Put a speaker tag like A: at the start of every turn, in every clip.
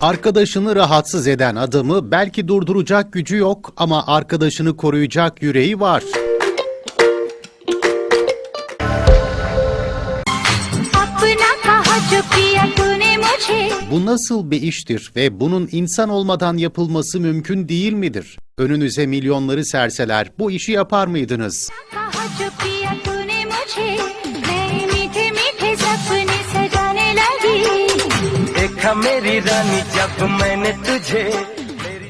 A: Arkadaşını rahatsız eden adamı belki durduracak gücü yok ama arkadaşını koruyacak yüreği var. Bu nasıl bir iştir ve bunun insan olmadan yapılması mümkün değil midir? Önünüze milyonları serseler bu işi yapar mıydınız?
B: देखा मेरी रानी जब मैंने तुझे मेरी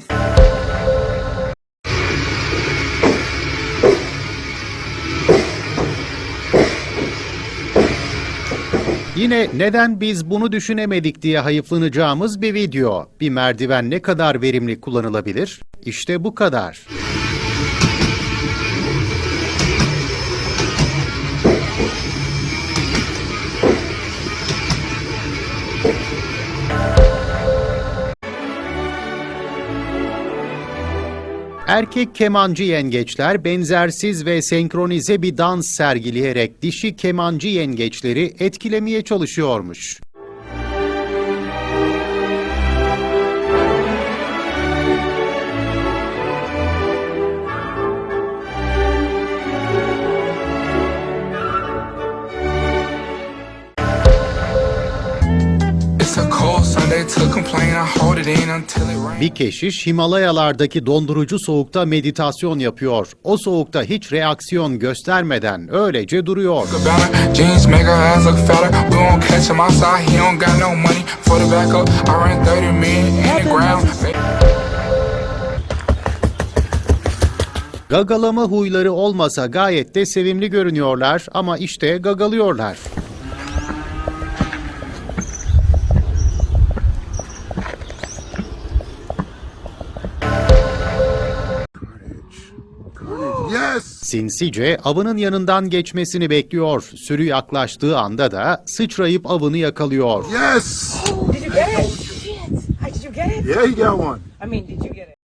A: Yine neden biz bunu düşünemedik diye hayıflanacağımız bir video. Bir merdiven ne kadar verimli kullanılabilir? İşte bu kadar. Erkek kemancı yengeçler benzersiz ve senkronize bir dans sergileyerek dişi kemancı yengeçleri etkilemeye çalışıyormuş. Bir keşiş Himalayalardaki dondurucu soğukta meditasyon yapıyor. O soğukta hiç reaksiyon göstermeden öylece duruyor.
C: About her jeans make her ass look fatter. We won't catch him outside. He don't got no money for the back up. I run 30 million in the ground.
A: Gagalama huyları olmasa gayet de sevimli görünüyorlar ama işte gagalıyorlar. Sinsice avının yanından geçmesini bekliyor. Sürü yaklaştığı anda da sıçrayıp avını yakalıyor.
D: Yes.
E: Did you get it? Hi, did you get it?
D: Yeah, he got one.
E: I mean, did you get it?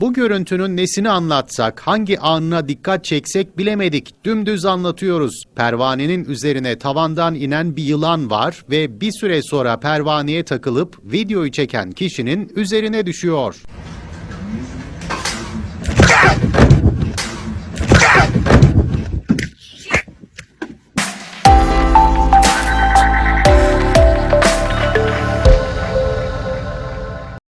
A: Bu görüntünün nesini anlatsak, hangi anına dikkat çeksek bilemedik. Dümdüz anlatıyoruz. Pervanenin üzerine tavandan inen bir yılan var ve bir süre sonra pervaneye takılıp videoyu çeken kişinin üzerine düşüyor.